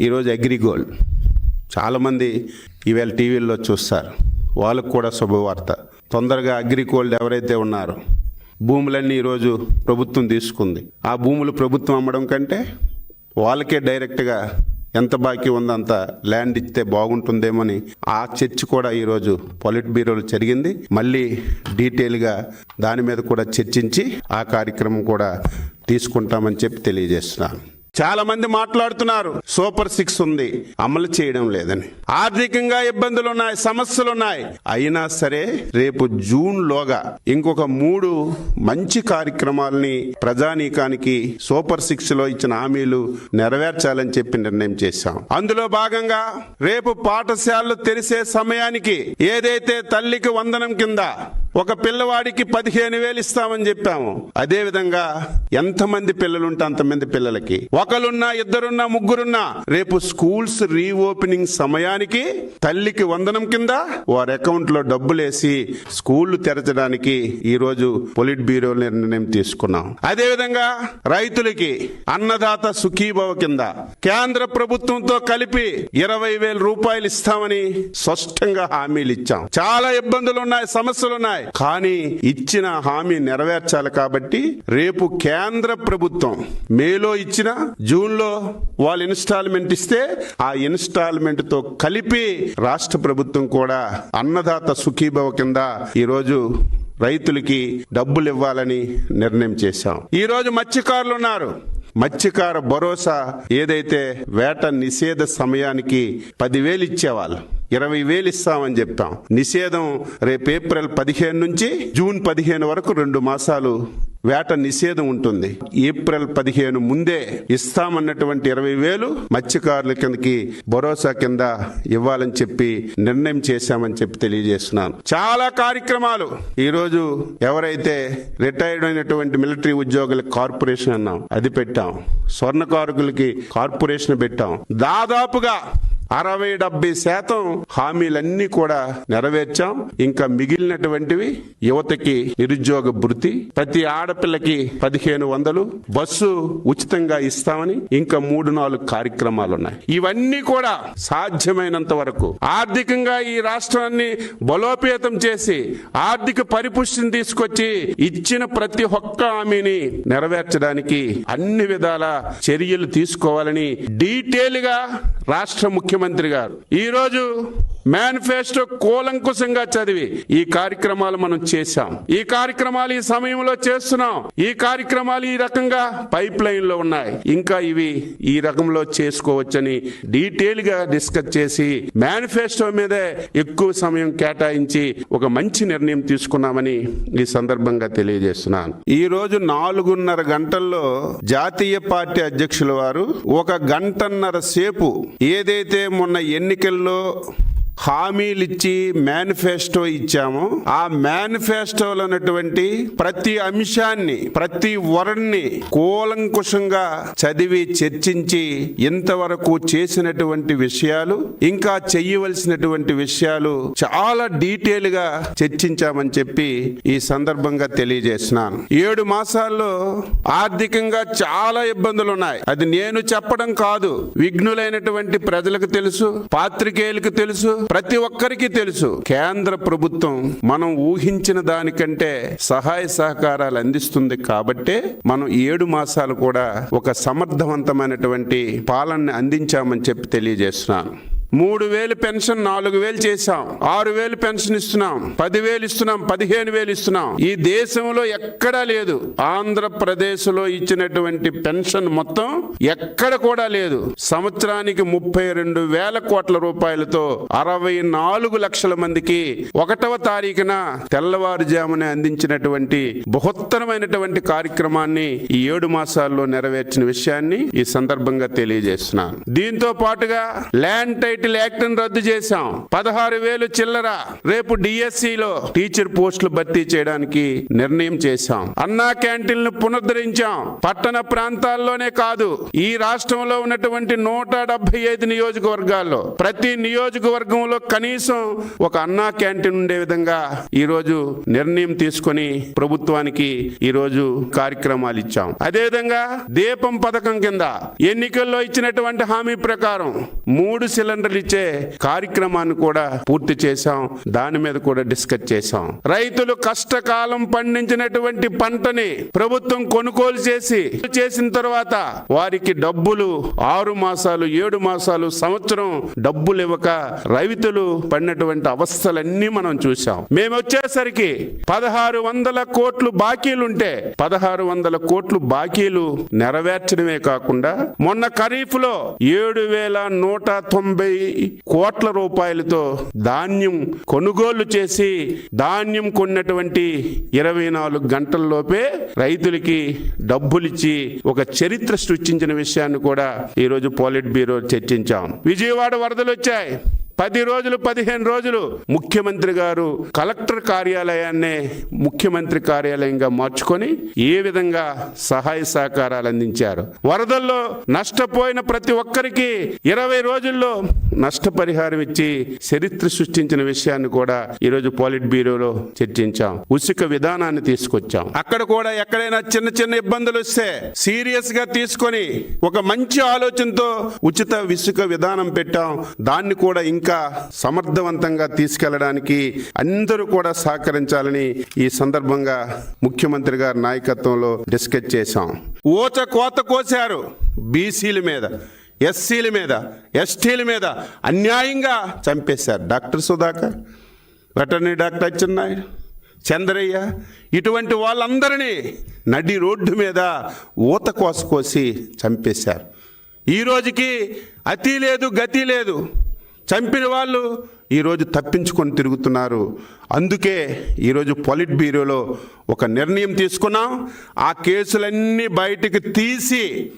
ఈరోజు అగ్రిగోల్డ్ చాలామంది ఈవేళ టీవీల్లో చూస్తారు. వాళ్ళకు కూడా శుభవార్త. తొందరగా అగ్రిగోల్డ్ ఎవరైతే ఉన్నారో భూములన్నీ ఈరోజు ప్రభుత్వం తీసుకుంది. ఆ భూములు ప్రభుత్వం అమ్మడం కంటే వాళ్ళకే డైరెక్ట్గా ఎంత బాకీ ఉందంత ల్యాండ్ ఇస్తే బాగుంటుందేమని ఆ చర్చ కూడా ఈరోజు పొలిట్ బ్యూరోలో జరిగింది. మళ్ళీ డీటెయిల్గా దాని మీద కూడా చర్చించి ఆ కార్యక్రమం కూడా తీసుకుంటామని చెప్పి తెలియజేస్తున్నాను. చాలా మంది మాట్లాడుతున్నారు. సూపర్ సిక్స్ ఉంది. అమలు చేయడం లేదని. ఆర్థికంగా ఇబ్బందులు ఉన్నాయి సమస్యలు ఉన్నాయి అయినా సరే రేపు జూన్ లోగా ఇంకొక మూడు మంచి కార్యక్రమాలని ప్రజానీకానికి సూపర్ సిక్స్లో ఇచ్చిన హామీలు నెరవేర్చాలని చెప్పి నిర్ణయం చేశాం. అందులో భాగంగా రేపు పాఠశాలలు తెరిసే సమయానికి ఏదైతే తల్లికి వందనం కింద ఒక పిల్లవాడికి పదిహేను వేలు ఇస్తామని చెప్పాము. అదే విధంగా ఎంతమంది పిల్లలుంటే అంతమంది పిల్లలకి. ఒకరున్నా ఇద్దరున్నా ముగ్గురున్నా. రేపు స్కూల్స్ రీఓపెనింగ్ సమయానికి తల్లికి వందనం కింద వారి అకౌంట్లో డబ్బులేసి స్కూళ్ళు తెరచడానికి ఈ రోజు పొలిట్ బ్యూరో నిర్ణయం తీసుకున్నాం. అదే విధంగా రైతులకి అన్నదాత సుఖీభవ కింద కేంద్ర ప్రభుత్వంతో కలిపి ఇరవై వేల రూపాయలు ఇస్తామని స్పష్టంగా హామీలు ఇచ్చాం. చాలా ఇబ్బందులు ఉన్నాయి సమస్యలు ఉన్నాయి కానీ ఇచ్చిన హామీ నెరవేర్చాలి కాబట్టి రేపు కేంద్ర ప్రభుత్వం మేలో ఇచ్చిన జూన్లో వాళ్ళు ఇన్స్టాల్మెంట్ ఇస్తే ఆ ఇన్స్టాల్మెంట్తో కలిపి రాష్ట్ర ప్రభుత్వం కూడా అన్నదాత సుఖీభవ కింద ఈరోజు రైతులకి డబ్బులు ఇవ్వాలని నిర్ణయం చేశాం. ఈ రోజు మత్స్యకారులు ఉన్నారు. మత్స్యకార భరోసా ఏదైతే వేట నిషేధ సమయానికి పదివేలు ఇచ్చేవాళ్ళు. ఇరవై వేలు ఇస్తామని చెప్తాం. నిషేధం రేపు ఏప్రిల్ పదిహేను నుంచి జూన్ పదిహేను వరకు రెండు మాసాలు వేట నిషేధం ఉంటుంది. ఏప్రిల్ పదిహేను ముందే ఇస్తామన్నటువంటి ఇరవై వేలు మత్స్యకారుల కిందకి భరోసా కింద ఇవ్వాలని చెప్పి నిర్ణయం చేశామని చెప్పి తెలియజేస్తున్నాను. చాలా కార్యక్రమాలు. ఈరోజు ఎవరైతే రిటైర్డ్ అయినటువంటి మిలిటరీ ఉద్యోగుల కార్పొరేషన్ అన్నాం అది పెట్టాం. స్వర్ణకారుకులకి కార్పొరేషన్ పెట్టాం. దాదాపుగా అరవై డెబ్బై శాతం హామీలన్నీ కూడా నెరవేర్చాం. ఇంకా మిగిలినటువంటివి యువతకి నిరుద్యోగ భృతి ప్రతి ఆడపిల్లకి పదిహేను వందలు బస్సు ఉచితంగా ఇస్తామని ఇంకా మూడు నాలుగు కార్యక్రమాలు ఉన్నాయి ఇవన్నీ కూడా సాధ్యమైనంత వరకు ఆర్థికంగా ఈ రాష్ట్రాన్ని బలోపేతం చేసి ఆర్థిక పరిపుష్టిని తీసుకొచ్చి ఇచ్చిన ప్రతి ఒక్క హామీని నెరవేర్చడానికి అన్ని విధాల చర్యలు తీసుకోవాలని డీటెయిల్గా రాష్ట్ర ముఖ్యమంత్రి గారు. ఈరోజు మేనిఫెస్టో కూలంకుశంగా చదివి ఈ కార్యక్రమాలు మనం చేశాం. ఈ కార్యక్రమాలు ఈ సమయంలో చేస్తున్నాం. ఈ కార్యక్రమాలు ఈ రకంగా పైప్ లైన్లో ఉన్నాయి. ఇంకా ఇవి ఈ రకంలో చేసుకోవచ్చని డీటెయిల్గా డిస్కస్ చేసి మేనిఫెస్టో మీదే ఎక్కువ సమయం కేటాయించి ఒక మంచి నిర్ణయం తీసుకున్నామని ఈ సందర్భంగా తెలియజేస్తున్నాను. ఈ రోజు నాలుగున్నర గంటల్లో జాతీయ పార్టీ అధ్యక్షుల వారు ఒక గంటన్నర సేపు ఏదైతే మొన్న ఎన్నికల్లో హామీలు ఇచ్చి మేనిఫెస్టో ఇచ్చాము. ఆ మేనిఫెస్టోలో ఉన్నటువంటి ప్రతి అంశాన్ని ప్రతి వరణ్ణి కూలంకుషంగా చదివి చర్చించి ఇంతవరకు చేసినటువంటి విషయాలు ఇంకా చెయ్యవలసినటువంటి విషయాలు చాలా డీటెయిల్గా చర్చించామని చెప్పి ఈ సందర్భంగా తెలియజేసినాను ఏడు మాసాల్లో ఆర్థికంగా చాలా ఇబ్బందులు ఉన్నాయి అది నేను చెప్పడం కాదు. విఘ్నులైనటువంటి ప్రజలకు తెలుసు పాత్రికేయులకు తెలుసు ప్రతి ఒక్కరికి తెలుసు కేంద్ర ప్రభుత్వం మనం ఊహించిన దానికంటే సహాయ సహకారాలు అందిస్తుంది కాబట్టే మనం ఏడు మాసాలు కూడా ఒక సమర్థవంతమైనటువంటి పాలనని అందించామని చెప్పి తెలియజేస్తున్నాను. మూడు వేలు పెన్షన్ నాలుగు వేలు చేశాం. ఆరు వేలు పెన్షన్ ఇస్తున్నాం. పదివేలు ఇస్తున్నాం. పదిహేను వేలు ఇస్తున్నాం. ఈ దేశంలో ఎక్కడా లేదు. ఆంధ్రప్రదేశ్లో ఇచ్చినటువంటి పెన్షన్ మొత్తం ఎక్కడ కూడా లేదు. సంవత్సరానికి ముప్పై రెండు వేల కోట్ల రూపాయలతో అరవై నాలుగు లక్షల మందికి ఒకటవ తారీఖున తెల్లవారుజామున అందించినటువంటి బృహత్తరమైనటువంటి కార్యక్రమాన్ని ఈ ఏడు మాసాల్లో నెరవేర్చిన విషయాన్ని ఈ సందర్భంగా తెలియజేస్తున్నాను. దీంతో పాటుగా ల్యాండ్ టైటిల్ టైటిల్ యాక్ట్ను రద్దు చేశాం. పదహారు వేలు చిల్లర. రేపు డిఎస్సిలో టీచర్ పోస్టులు భర్తీ చేయడానికి నిర్ణయం చేశాం. అన్నా క్యాంటీన్లు పునరుద్ధరించాం. పట్టణ ప్రాంతాల్లోనే కాదు ఈ రాష్ట్రంలో ఉన్నటువంటి నూట డెబ్బై ఐదు నియోజకవర్గాల్లో. ప్రతి నియోజకవర్గంలో కనీసం ఒక అన్నా క్యాంటీన్ ఉండే విధంగా ఈ రోజు నిర్ణయం తీసుకొని ప్రభుత్వానికి ఈ రోజు కార్యక్రమాలు ఇచ్చాం. అదేవిధంగా దీపం పథకం కింద ఎన్నికల్లో ఇచ్చినటువంటి హామీ ప్రకారం మూడు సిలిండర్ సిలిండర్లు ఇచ్చే కార్యక్రమాన్ని కూడా పూర్తి చేశాం. దాని మీద కూడా డిస్కస్ చేశాం. రైతులు కష్టకాలం పండించినటువంటి పంటని ప్రభుత్వం కొనుగోలు చేసి చేసిన తర్వాత వారికి డబ్బులు ఆరు మాసాలు ఏడు మాసాలు సంవత్సరం డబ్బులు ఇవ్వక రైతులు పడినటువంటి అవస్థలన్నీ మనం చూసాం మేము వచ్చేసరికి పదహారు వందల కోట్లు బాకీలుంటే పదహారు వందల కోట్లు బాకీలు నెరవేర్చడమే కాకుండా మొన్న ఖరీఫ్లో ఏడు వేల నూట తొంభై కోట్ల రూపాయలతో ధాన్యం కొనుగోలు చేసి ధాన్యం కొన్నటువంటి ఇరవై నాలుగు గంటల్లోపే రైతులకి డబ్బులిచ్చి ఒక చరిత్ర సృష్టించిన విషయాన్ని కూడా ఈరోజు పాలిట్ బ్యూరో చర్చించాం. విజయవాడ వరదలు వచ్చాయి పది రోజులు పదిహేను రోజులు ముఖ్యమంత్రి గారు కలెక్టర్ కార్యాలయాన్నే ముఖ్యమంత్రి కార్యాలయంగా మార్చుకొని ఏ విధంగా సహాయ సహకారాలు అందించారు. వరదల్లో నష్టపోయిన ప్రతి ఒక్కరికి ఇరవై రోజుల్లో నష్టపరిహారం ఇచ్చి చరిత్ర సృష్టించిన విషయాన్ని కూడా ఈరోజు పాలిట్ బ్యూరోలో చర్చించాం. ఉసుక విధానాన్ని తీసుకొచ్చాం. అక్కడ కూడా ఎక్కడైనా చిన్న చిన్న ఇబ్బందులు వస్తే సీరియస్గా తీసుకొని ఒక మంచి ఆలోచనతో ఉచిత విసుక విధానం పెట్టాం. దాన్ని కూడా ఇంకా సమర్థవంతంగా తీసుకెళ్ళడానికి అందరూ కూడా సహకరించాలని ఈ సందర్భంగా ముఖ్యమంత్రి గారి నాయకత్వంలో డిస్కస్ చేశాం. ఊచ కోత కోశారు బీసీల మీద ఎస్సీల మీద ఎస్టీల మీద అన్యాయంగా చంపేశారు. Doctor Sudhakar veterinary doctor Atchannaidu Chandraiah ఇటువంటి వాళ్ళందరినీ నడి రోడ్డు మీద ఊత కోసి చంపేశారు. ఈ రోజుకి అతి లేదు గతి లేదు. చంపిన వాళ్ళు ఈరోజు తప్పించుకొని తిరుగుతున్నారు. అందుకే ఈరోజు పొలిట్ బ్యూరోలో ఒక నిర్ణయం తీసుకున్నాం. ఆ కేసులన్నీ బయటికి తీసి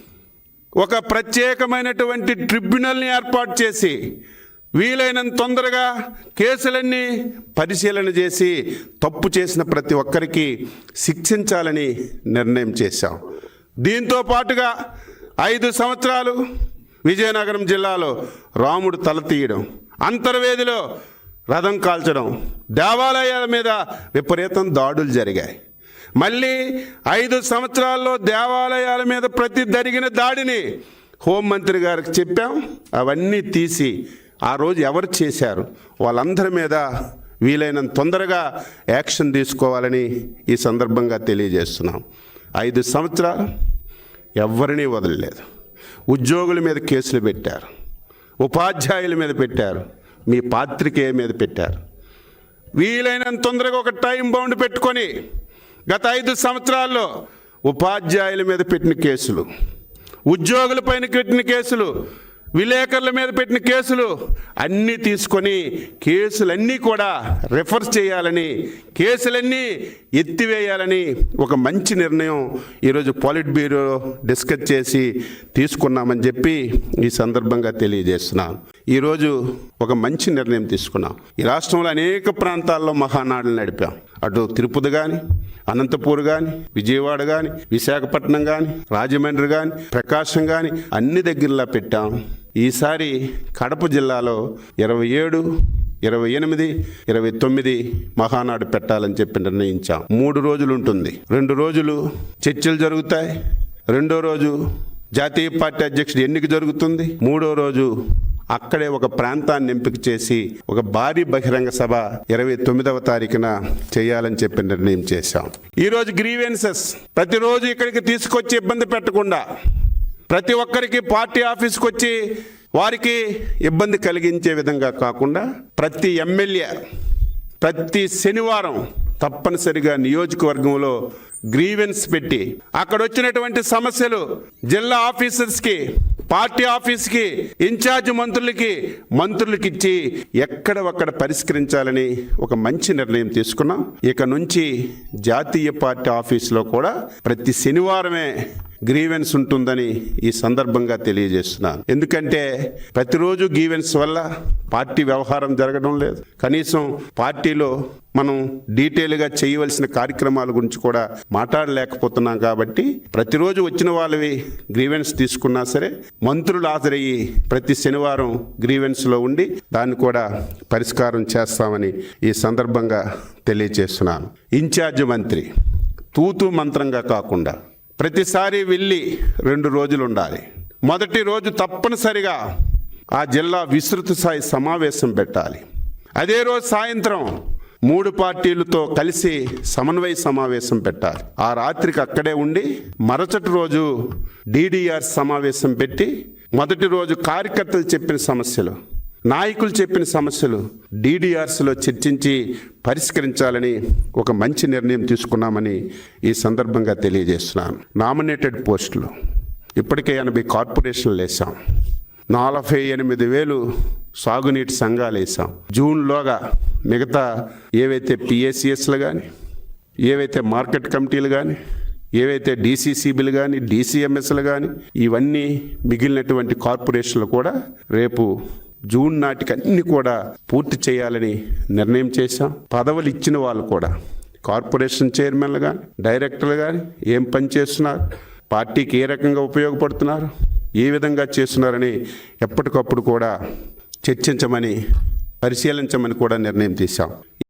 ఒక ప్రత్యేకమైనటువంటి ట్రిబ్యునల్ని ఏర్పాటు చేసి వీలైనంత తొందరగా కేసులన్నీ పరిశీలన చేసి తప్పు చేసిన ప్రతి ఒక్కరికి శిక్షించాలని నిర్ణయం చేశాం. దీంతో పాటుగా ఐదు సంవత్సరాలు విజయనగరం జిల్లాలో రాముడు తల తీయడం అంతర్వేదిలో రథం కాల్చడం దేవాలయాల మీద విపరీతం దాడులు జరిగాయి. మళ్ళీ ఐదు సంవత్సరాల్లో దేవాలయాల మీద ప్రతి జరిగిన దాడిని హోంమంత్రి గారికి చెప్పాం. అవన్నీ తీసి ఆ రోజు ఎవరు చేశారు? వాళ్ళందరి మీద వీలైనంత తొందరగా యాక్షన్ తీసుకోవాలని ఈ సందర్భంగా తెలియజేస్తున్నాం. ఐదు సంవత్సరాలు ఎవరినీ వదలలేదు. ఉద్యోగుల మీద కేసులు పెట్టారు. ఉపాధ్యాయుల మీద పెట్టారు. మీ పాత్రికేయ మీద పెట్టారు. వీలైనంత తొందరగా ఒక టైం బౌండ్ పెట్టుకొని గత ఐదు సంవత్సరాల్లో ఉపాధ్యాయుల మీద పెట్టిన కేసులు ఉద్యోగుల పైన పెట్టిన కేసులు విలేకరుల మీద పెట్టిన కేసులు అన్నీ తీసుకొని కేసులన్నీ కూడా రెఫర్ చేయాలని కేసులన్నీ ఎత్తివేయాలని ఒక మంచి నిర్ణయం ఈరోజు పాలిట్ బ్యూరో డిస్కస్ చేసి తీసుకున్నామని చెప్పి ఈ సందర్భంగా తెలియజేస్తున్నాను. ఈరోజు ఒక మంచి నిర్ణయం తీసుకున్నాం. ఈ రాష్ట్రంలో అనేక ప్రాంతాల్లో మహానాడులు నడిపాం. అటు తిరుపతి కానీ అనంతపూర్ కానీ విజయవాడ కానీ విశాఖపట్నం కానీ రాజమండ్రి కానీ ప్రకాశం కానీ అన్ని దగ్గరలా పెట్టాం. ఈసారి కడప జిల్లాలో ఇరవై ఏడు ఇరవై ఎనిమిది ఇరవై తొమ్మిది మహానాడు పెట్టాలని చెప్పి నిర్ణయించాం. మూడు రోజులు ఉంటుంది. రెండు రోజులు చర్చలు జరుగుతాయి. రెండో రోజు జాతీయ పార్టీ అధ్యక్షుడు ఎన్నిక జరుగుతుంది. మూడో రోజు అక్కడే ఒక ప్రాంతాన్ని ఎంపిక చేసి ఒక భారీ బహిరంగ సభ ఇరవై తొమ్మిదవ తారీఖున చేయాలని చెప్పి నిర్ణయం చేశాం. ఈరోజు గ్రీవెన్సెస్ ప్రతిరోజు ఇక్కడికి తీసుకొచ్చి ఇబ్బంది పెట్టకుండా ప్రతి ఒక్కరికి పార్టీ ఆఫీస్కి వచ్చి వారికి ఇబ్బంది కలిగించే విధంగా కాకుండా ప్రతి ఎమ్మెల్యే ప్రతి శనివారం తప్పనిసరిగా నియోజకవర్గంలో గ్రీవెన్స్ పెట్టి అక్కడ వచ్చినటువంటి సమస్యలు జిల్లా ఆఫీసర్స్కి పార్టీ ఆఫీస్కి ఇన్ఛార్జ్ మంత్రులకి మంత్రులకి ఇచ్చి ఎక్కడ ఒక్కడ పరిష్కరించాలని ఒక మంచి నిర్ణయం తీసుకున్నాం. ఇక నుంచి జాతీయ పార్టీ ఆఫీస్లో కూడా ప్రతి శనివారమే గ్రీవెన్స్ ఉంటుందని ఈ సందర్భంగా తెలియజేస్తున్నాను. ఎందుకంటే ప్రతిరోజు గ్రీవెన్స్ వల్ల పార్టీ వ్యవహారం జరగడం లేదు. కనీసం పార్టీలో మనం డీటెయిల్గా చేయవలసిన కార్యక్రమాల గురించి కూడా మాట్లాడలేకపోతున్నాం కాబట్టి ప్రతిరోజు వచ్చిన వాళ్ళవి గ్రీవెన్స్ తీసుకున్నా సరే మంత్రులు హాజరయ్యి ప్రతి శనివారం గ్రీవెన్స్లో ఉండి దాన్ని కూడా పరిష్కారం చేస్తామని ఈ సందర్భంగా తెలియజేస్తున్నాను. ఇన్ఛార్జ్ మంత్రి తూతూ మంత్రంగా కాకుండా ప్రతిసారి వెళ్ళి రెండు రోజులు ఉండాలి. మొదటి రోజు తప్పనిసరిగా ఆ జిల్లా విస్తృత స్థాయి సమావేశం పెట్టాలి. అదే రోజు సాయంత్రం మూడు పార్టీలతో కలిసి సమన్వయ సమావేశం పెట్టాలి. ఆ రాత్రికి అక్కడే ఉండి మరుసటి రోజు డీడీఆర్ సమావేశం పెట్టి మొదటి రోజు కార్యకర్తలు చెప్పిన సమస్యలు నాయకులు చెప్పిన సమస్యలు డీడీఆర్స్లో చర్చించి పరిష్కరించాలని ఒక మంచి నిర్ణయం తీసుకున్నామని ఈ సందర్భంగా తెలియజేస్తున్నాను. నామినేటెడ్ పోస్టులు. ఇప్పటికే ఎనభై కార్పొరేషన్లు వేసాం నలభై ఎనిమిది వేలు సాగునీటి సంఘాలు వేసాం జూన్లోగా మిగతా ఏవైతే పిఎస్సిఎస్లు కానీ ఏవైతే మార్కెట్ కమిటీలు కానీ ఏవైతే డీసీసీబీలు కానీ డీసీఎంఎస్లు కానీ ఇవన్నీ మిగిలినటువంటి కార్పొరేషన్లు కూడా రేపు జూన్ నాటికి అన్ని కూడా పూర్తి చేయాలని నిర్ణయం చేశాం. పదవులు ఇచ్చిన వాళ్ళు కూడా కార్పొరేషన్ చైర్మన్లు కానీ డైరెక్టర్లు కానీ ఏం పని చేస్తున్నారు? పార్టీకి ఏ రకంగా ఉపయోగపడుతున్నారు? ఏ విధంగా చేస్తున్నారని ఎప్పటికప్పుడు కూడా చర్చించమని పరిశీలించమని కూడా నిర్ణయం తీశాం.